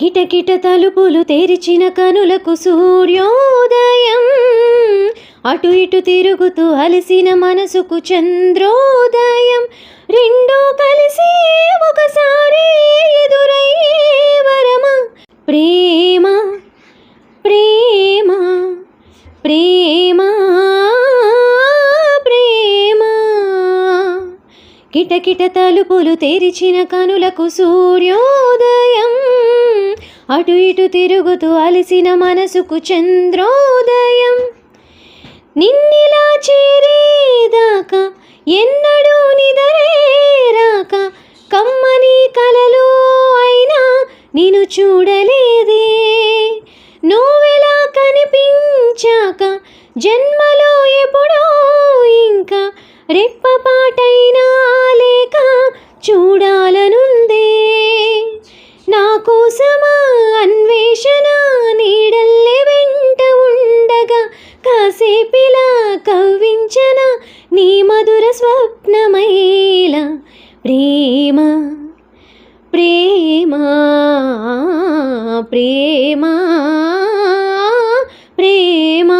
కిటకిట తలుపులు తెరిచిన కనులకు సూర్యోదయం. అటు ఇటు తిరుగుతూ అలసిన మనసుకు చంద్రోదయం. రెండూ కలిసి ఒకసారి ఎదురయ్యే వరమ. ప్రేమ ప్రేమ ప్రేమ ప్రేమ. కిటకిట తలుపులు తెరిచిన కనులకు సూర్యోదయం. అటు ఇటు తిరుగుతూ అలసిన మనసుకు చంద్రోదయం. నిన్నిలా చేరేదాకా ఎన్నడూ నిదరేరాక కమ్మని కలలో అయినా నేను చూడలేదే. నువ్వెలా కనిపించాక జన్మలో ఎప్పుడో ఇంకా రెప్పపాటైనా లేక చూడాలను నీ మధుర స్వప్నమైల ప్రేమ ప్రేమ ప్రేమ ప్రేమ.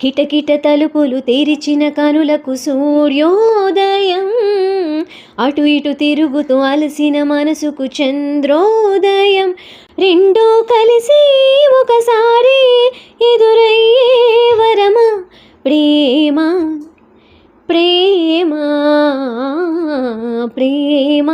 కిటకిట తలుపులు తెరిచిన కనులకు సూర్యోదయం అటు ఇటు తిరుగుతూ అలసిన మనసుకు చంద్రోదయం. రెండూ కలిసి ఒకసారి ప్రేమ ప్రేమ.